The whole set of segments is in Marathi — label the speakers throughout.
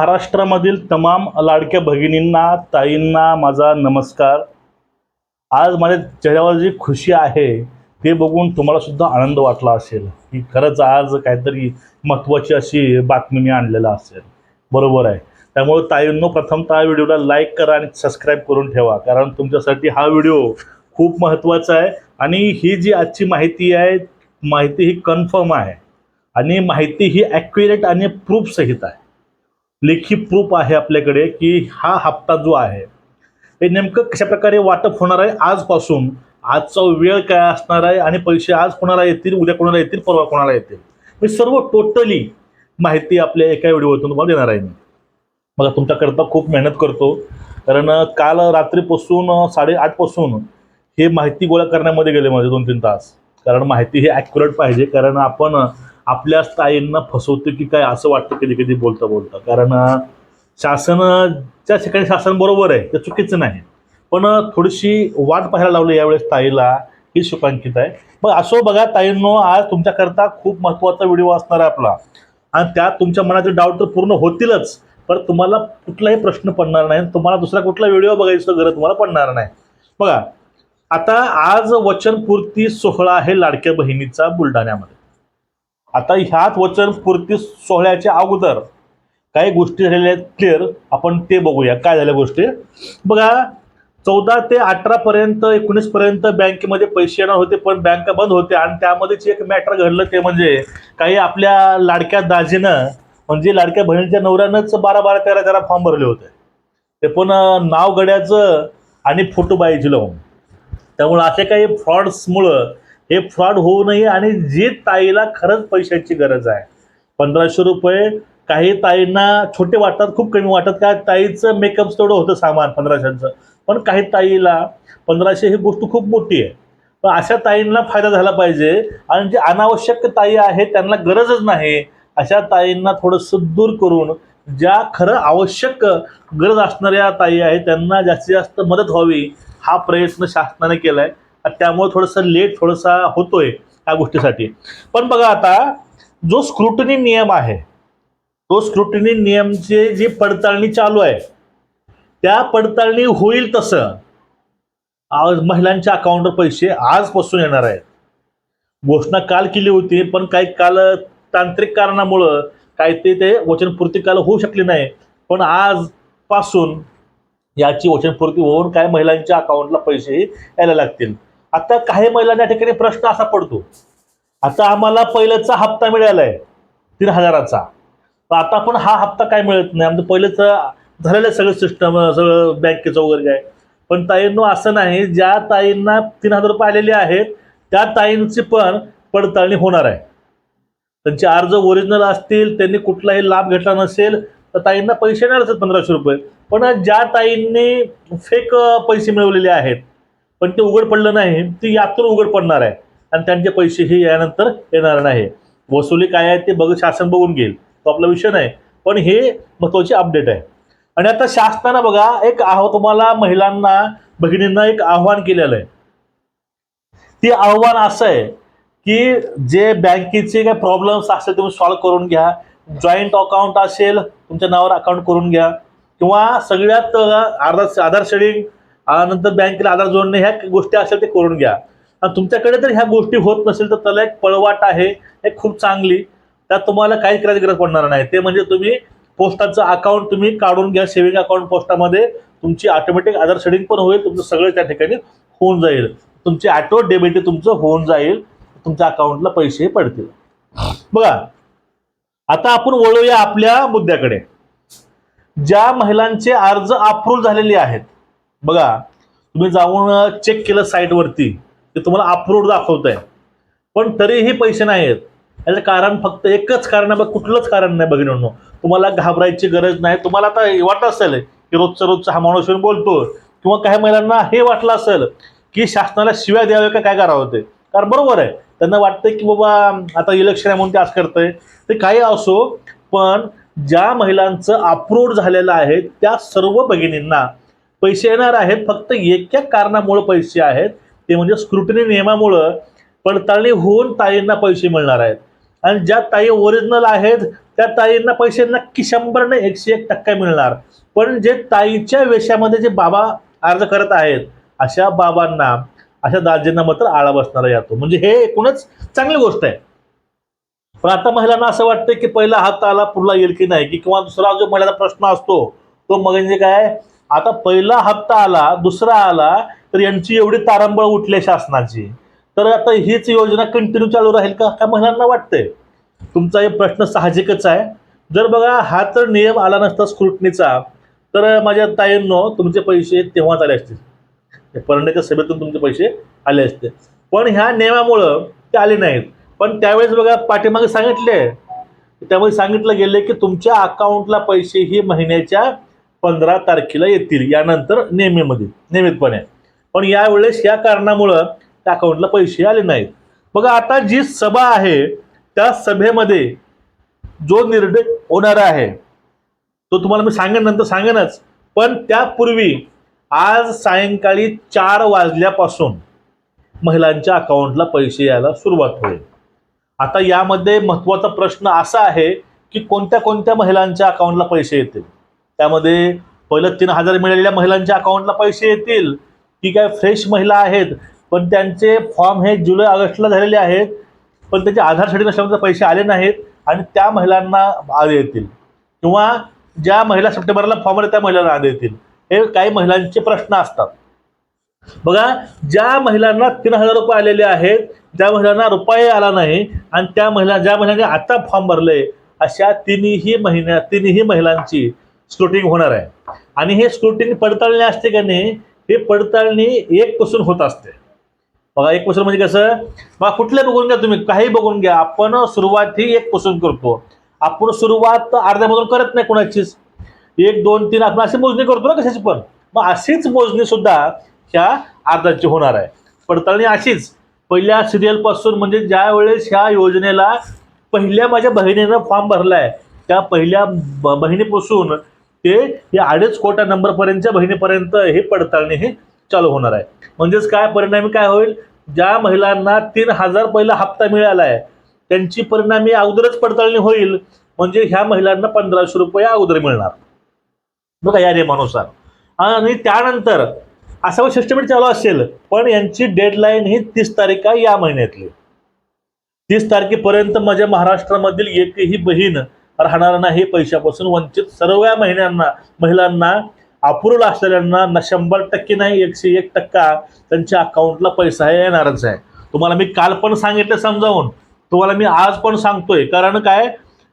Speaker 1: महाराष्ट्रामधील तमाम लाडक्या भगिनींना ताईंना माझा नमस्कार. आज माझ्या चेहऱ्यावर जी खुशी आहे ते बघून तुम्हाला सुद्धा आनंद वाटला असेल. की खरंच आज काहीतरी महत्त्वाची अशी बातमी मी आणलेला असेल. बरोबर आहे. त्यामुळे ताईंनो प्रथमतः व्हिडिओला लाईक करा आणि सबस्क्राईब करून ठेवा. कारण तुमच्यासाठी हा व्हिडिओ खूप महत्त्वाचा आहे. आणि ही जी आजची माहिती आहे माहिती ही कन्फर्म आहे. आणि माहिती ही ॲक्युरेट आणि प्रूफसहित आहे. लेखी प्रूफ आहे आपल्याकडे की हा हप्ता जो आहे हे नेमकं कशा प्रकारे वाटप होणार आहे आजपासून? आजचा वेळ काय असणार आहे आणि पैसे आज कोणाला येतील उद्या कोणाला येतील परवा कोणाला येतील? मी सर्व टोटली माहिती आपल्या एका व्हिडिओतून तुम्हाला देणार आहे मी. बघा तुमच्याकरता खूप मेहनत करतो. कारण काल रात्रीपासून साडेआठपासून हे माहिती गोळा करण्यामध्ये गेले माझे दोन तीन तास. कारण माहिती ही ॲक्युरेट पाहिजे. कारण आपण आपल्या ताईंना फसवतो की काय असं वाटतं कधी कधी बोलता बोलता? कारण शासन ज्या ठिकाणी शासन बरोबर आहे ते चुकीचं नाही. पण थोडीशी वाट पाहायला लावली यावेळेस ताईला ही शुकांकित आहे. मग असो बघा ताईंनो आज तुमच्याकरता खूप महत्त्वाचा व्हिडिओ असणार आहे आपला. आणि त्यात तुमच्या मनाचे डाऊट तर पूर्ण होतीलच पण तुम्हाला कुठलाही प्रश्न पडणार नाही तुम्हाला दुसरा कुठला व्हिडिओ बघायचं गरज तुम्हाला पडणार नाही. बघा आता आज वचनपूर्ती सोहळा आहे लाडक्या बहिणीचा बुलढाण्यामध्ये. आता ह्याच वचनपूर्ती सोहळ्याच्या अगोदर काही गोष्टी झालेल्या आहेत क्लिअर आपण ते बघूया. काय झाल्या गोष्टी? बघा चौदा ते अठरा पर्यंत एकोणीस पर्यंत बँकेमध्ये पैसे येणार होते पण बँका बंद होत्या आणि त्यामध्येच एक मॅटर घडलं ते म्हणजे काही आपल्या लाडक्या दाजीनं म्हणजे लाडक्या बहिणीच्या नवऱ्यानंच बारा बारा तेरा तेरा फॉर्म भरले होते. ते पण नाव गड्याचं आणि फोटो बाईची लावून त्यामुळं असे काही फ्रॉड्समुळं हे फ्रॉड होऊ नये आणि जी ताईला खरंच पैशाची गरज आहे. पंधराशे रुपये काही ताईंना छोटे वाटतात खूप कमी वाटतात. का ताईचं मेकअप तेवढं होतं सामान पंधराशेचं. पण काही ताईला पंधराशे ही गोष्ट खूप मोठी आहे. पण अशा ताईंना फायदा झाला पाहिजे आणि जे अनावश्यक ताई आहेत त्यांना गरजच नाही. अशा ताईंना थोडंसं दूर करून ज्या खरं आवश्यक गरज असणाऱ्या ताई आहेत त्यांना जास्तीत जास्त मदत व्हावी हा प्रयत्न शासनाने केला आहे त्यामुळे थोडंसं लेट थोडंसा होतोय या गोष्टीसाठी. पण बघा आता जो स्क्रुटनी नियम आहे तो स्क्रुटनी नियमची जी पडताळणी चालू आहे त्या पडताळणी होईल तसं आज महिलांच्या अकाउंटवर पैसे आजपासून येणार आहेत. घोषणा काल केली होती पण काही काल तांत्रिक कारणामुळं काही ते ते वचनपूर्ती काल होऊ शकली नाही. पण आजपासून याची वचनपूर्ती होऊन काय महिलांच्या अकाउंटला पैसेही यायला लागतील. आता काही महिलांना या ठिकाणी प्रश्न असा पडतो. आता आम्हाला पहिल्याचा हप्ता मिळाला आहे तीन हजाराचा. तर आता पण हा हप्ता काय मिळत नाही? आमचं पहिलेच झालेलं सगळं सिस्टम सगळं बँकेचं वगैरे काय. पण ताईंनो असं नाही. ज्या ताईंना तीन हजार रुपये आलेले आहेत त्या ताईंची पण पडताळणी होणार आहे. त्यांचे अर्ज ओरिजिनल असतील त्यांनी कुठलाही लाभ घेतला नसेल तर ताईंना पैसे येणारच आहेत पंधराशे रुपये. पण ज्या ताईंनी फेक पैसे मिळवलेले आहेत पण ते उघड पडलं नाही. ती यातून उघड पडणार आहे. आणि त्यांचे पैसे हे यानंतर येणार नाही. वसुली काय आहे ते बघ शासन बघून घेईल. तो आपला विषय नाही. पण हे महत्त्वाचे अपडेट आहे. आणि आता शासनानं बघा एक आह तुम्हाला महिलांना भगिनींना एक आव्हान केलेलं आहे. ते आव्हान असं आहे की जे बँकेचे काही प्रॉब्लेम्स असतील तुम्ही सॉल्व्ह करून घ्या. जॉईंट अकाउंट असेल तुमच्या नावावर अकाउंट करून घ्या. किंवा सगळ्यात आधार आधार शेडिंग नंतर बँकेला आधार जोडणे ह्या गोष्टी असेल ते करून घ्या. आणि तुमच्याकडे जर ह्या गोष्टी होत नसेल तर त्याला एक पळवाट आहे एक खूप चांगली. त्यात तुम्हाला काही करायची गरज पडणार नाही. ते म्हणजे तुम्ही पोस्टाचं अकाउंट तुम्ही काढून घ्या सेव्हिंग अकाउंट पोस्टामध्ये. तुमची ऑटोमॅटिक आधार शेडिंग पण होईल तुमचं सगळं त्या ठिकाणी होऊन जाईल. तुमची ऑटो डेबिट तुमचं होऊन जाईल. तुमच्या अकाउंटला पैसे पडतील. बघा आता आपण वळूया आपल्या मुद्द्याकडे. ज्या महिलांचे अर्ज अप्रूव्ह झालेले आहेत बघा तुम्ही जाऊन चेक केलं साईटवरती ते तुम्हाला अप्रूव्ह दाखवत आहे पण तरीही पैसे नाही आहेत याचं कारण फक्त एकच कारण आहे बघ कुठलंच कारण नाही बघितलं तुम्हाला घाबरायची गरज नाही. तुम्हाला आता वाटत असेल की रोजचं रोजचं हा माणूस येऊन बोलतो किंवा काही महिलांना हे वाटलं असेल की शासनाला शिव्या द्याव्या का काय करावं ते? कारण बरोबर आहे. त्यांना वाटतं की बाबा आता इलेक्शन आहे म्हणून ते असं करतंय. ते काही असो पण ज्या महिलांचं अप्रूव्ड झालेलं आहे त्या सर्व भगिनींना पैसे येणार आहेत फक्त एका कारणामुळं पैसे आहेत. ते म्हणजे स्क्रुटनी नियमामुळं पडताळणी होऊन ताईंना पैसे मिळणार आहेत. आणि ज्या ताई ओरिजिनल आहेत त्या ताईंना पैसे नक्की शंभर नाही एकशे एक टक्का मिळणार. पण जे ताईच्या वेशामध्ये जे बाबा अर्ज करत आहेत अशा बाबांना अशा दाजींना मात्र आळा बसणारा येतो. म्हणजे हे एकूणच चांगली गोष्ट आहे. पण आता महिलांना असं वाटतं की पहिला हात आला पुढला येईल की नाही? की किंवा दुसरा जो महिलाचा प्रश्न असतो तो मग म्हणजे काय? आता पहिला हप्ता आला दुसरा आला तर यांची एवढी तारंबळ उठली शासनाची. तर आता हीच योजना कंटिन्यू चालू राहील का? काय महिलांना वाटतंय? तुमचा हे प्रश्न साहजिकच आहे. जर बघा हा तर नियम आला नसता स्क्रुटनीचा तर माझ्या ताईंनो तुमचे पैसे तेव्हाच आले असतील. परंडेच्या सभेतून तुमचे पैसे आले असते. पण ह्या नियमामुळं ते आले नाहीत. पण त्यावेळेस बघा पाठीमागे सांगितले. त्यामुळे सांगितलं गेले की तुमच्या अकाउंटला पैसे ही महिन्याच्या पंधरा तारखेला येतील यानंतर नेहमीमध्ये नियमितपणे. पण यावेळेस या कारणामुळं त्या अकाउंटला पैसे आले नाहीत. बघा आता जी सभा आहे त्या सभेमध्ये जो निर्णय होणार आहे तो तुम्हाला मी सांगेन नंतर सांगेनच. पण त्यापूर्वी आज सायंकाळी चार वाजल्यापासून महिलांच्या अकाउंटला पैसे यायला सुरुवात होईल. आता यामध्ये महत्त्वाचा प्रश्न असा आहे की कोणत्या कोणत्या महिलांच्या अकाउंटला पैसे येतील? त्यामध्ये पहिलं तीन हजार मिळालेल्या महिलांच्या अकाउंटला पैसे येतील. की काय फ्रेश महिला आहेत. पण त्यांचे फॉर्म हे जुलै ऑगस्टला झालेले आहेत. पण त्याचे आधारसाठी नसल्यामुळे पैसे आले नाहीत आणि त्या महिलांना आले येतील. किंवा ज्या महिला सप्टेंबरला फॉर्म आले त्या महिलांना आले येतील. हे काही महिलांचे प्रश्न असतात. बघा ज्या महिलांना तीन हजार रुपये आलेले आहेत ज्या महिलांना रुपये आला नाही आणि त्या महिला ज्या महिलांनी आता फॉर्म भरले अशा तिन्ही महिन्या तिन्ही महिलांची स्क्रुटिंग होणार आहे. आणि हे स्क्रुटिंग पडताळणी असते का नाही हे पडताळणी एक पासून होत असते. बघा एक पासून म्हणजे कसं बघा कुठले बघून घ्या तुम्ही काही बघून घ्या. आपण सुरुवात ही एक पासून करतो. आपण सुरुवात अर्ध्यामधून करत नाही कोणाचीच. एक दोन तीन आपण अशी मोजणी करतो ना कशाची पण. मग अशीच मोजणी सुद्धा ह्या अर्धाची होणार आहे. पडताळणी अशीच. पहिल्या सिरियलपासून म्हणजे ज्या वेळेस ह्या योजनेला पहिल्या माझ्या बहिणीनं फॉर्म भरलाय त्या पहिल्या बहिणीपासून ते या अडीच कोटा नंबरपर्यंतच्या बहिणीपर्यंत हे पडताळणी हे चालू होणार आहे. म्हणजेच काय परिणामी काय होईल? ज्या महिलांना तीन हजार पहिला हप्ता मिळाला आहे त्यांची परिणामी अगोदरच पडताळणी होईल. म्हणजे ह्या महिलांना पंधराशे रुपये अगोदर मिळणार. बघा या नियमानुसार. आणि त्यानंतर असं सिस्टमेट चालू असेल पण यांची डेडलाईन ही तीस तारीख आहे या महिन्यातली. तीस तारखेपर्यंत माझ्या महाराष्ट्रामधील एकही बहीण राहणार नाही पैशापासून वंचित. सर्व महिन्यांना महिलांना अप्रूव्हल असलेल्यांना न शंभर टक्के नाही एकशे एक टक्का त्यांच्या अकाउंटला पैसा हे येणारच आहे. तुम्हाला मी काल पण सांगितलं समजावून. तुम्हाला मी आज पण सांगतोय. कारण काय?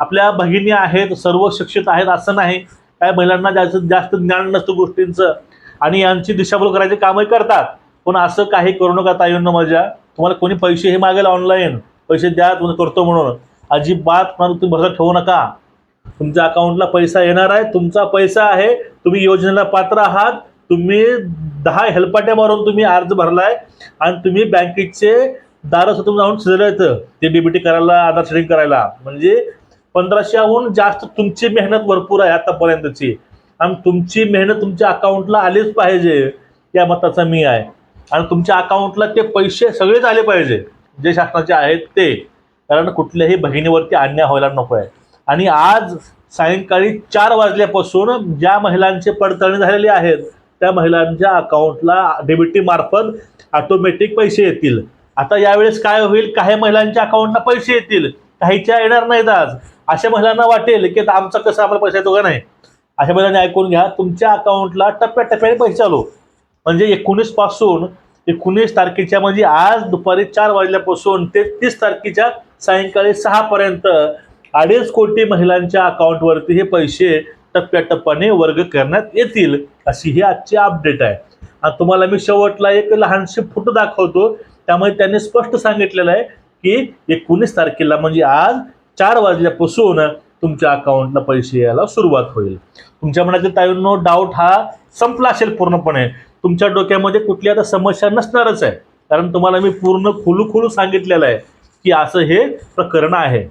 Speaker 1: आपल्या भगिनी आहेत सर्व शिक्षित आहेत असं नाही. काय महिलांना जास्त जास्त ज्ञान नसतं गोष्टींचं. आणि यांची दिशाभूल करायचे कामही करतात. पण असं काही करू नका ताईंना माझ्या. तुम्हाला कोणी पैसे हे मागेल ऑनलाईन पैसे द्या तुम्ही करतो म्हणून. अजिबात मला तुम्ही भरोसा ठेवू नका. तुमच्या अकाउंटला पैसा येणार आहे तुमचा पैसा आहे तुम्ही योजनेला पात्र आहात तुम्ही दहा हेल्पाट्या मारून तुम्ही अर्ज भरलाय आणि तुम्ही बँकेचे दारं स्वतः जाऊन शिजलं ते डीबीटी करायला आधार शेडिंग करायला. म्हणजे पंधराशेहून जास्त तुमची मेहनत भरपूर आहे आतापर्यंतची. आणि तुमची मेहनत तुमच्या अकाउंटला आलीच पाहिजे या मताचा मी आहे. आणि तुमच्या अकाउंटला ते पैसे सगळेच आले पाहिजे जे शासनाचे आहेत ते. कारण कुठल्याही बहिणीवरती अन्याय व्हायला नको आहे आणि आज सायंकाळी चार वाजल्यापासून ज्या महिलांचे पडताळणी झालेली आहेत त्या महिलांच्या अकाउंटला डीबीटी मार्फत ऑटोमॅटिक पैसे येतील. आता यावेळेस काय होईल? काही महिलांच्या अकाउंटला पैसे येतील. काहीच्या येणार नाहीत आज. अशा महिलांना वाटेल की आता आमचा कसं आम्हाला पैसा येतो का नाही? अशा महिलांनी ऐकून घ्या तुमच्या अकाउंटला टप्प्याटप्प्याने पैसे चालू. म्हणजे एकोणीसपासून एकोणीस तारखेच्या म्हणजे आज दुपारी चार वाजल्यापासून ते तीस तारखेच्या सायंकाळी सहापर्यंत अडीच कोटी महिलांच्या अकाउंटवरती हे पैसे टप्प्याटप्प्याने वर्ग करण्यात येतील अशी ही आजची अपडेट आहे. आणि तुम्हाला मी शेवटला एक लहानशी फोटो दाखवतो. त्यामुळे त्यांनी स्पष्ट सांगितलेलं आहे की एकोणीस तारखेला म्हणजे आज चार वाजल्यापासून तुमच्या अकाउंटला पैसे यायला सुरुवात होईल. तुमच्या मनातील ताईंनो डाऊट हा संपला असेल पूर्णपणे. तुमच्या डोक्यामध्ये कुठली आता समस्या नसणारच आहे. कारण तुम्हाला मी पूर्ण खुलू खुलू सांगितलेलं आहे. की असं हे प्रकरण आहे.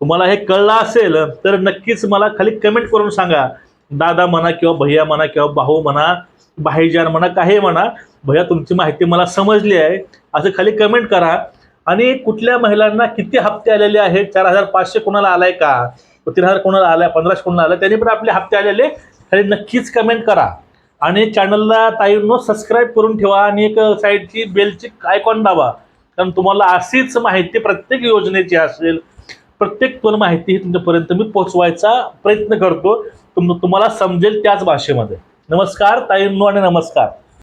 Speaker 1: तुम्हाला हे कळलं असेल तर नक्कीच मला खाली कमेंट करून सांगा. दादा म्हणा किंवा भैया म्हणा किंवा भाऊ म्हणा भाईजान म्हणा काही म्हणा भैया तुमची माहिती मला समजली आहे. असं खाली कमेंट करा. आणि कुठल्या महिलांना किती हप्ते आलेले आहेत? चार हजार पाचशे कोणाला आलाय का? तीन हजार कोणाला आलाय? पंधराशे कोणाला आलाय? त्यांनी पण आपले हप्ते आलेले. खाली नक्कीच कमेंट करा. आणि चॅनलला ताईंनो सबस्क्राईब करून ठेवा. आणि एक साईडची बेलची आयकॉन दाबा. कारण तुम्हाला अशीच माहिती प्रत्येक योजनेची असेल प्रत्येक पण माहिती ही तुमच्यापर्यंत मी पोचवायचा प्रयत्न करतो. तुम तुम्हाला समजेल त्याच भाषेमध्ये. नमस्कार ताईंनो आणि नमस्कार.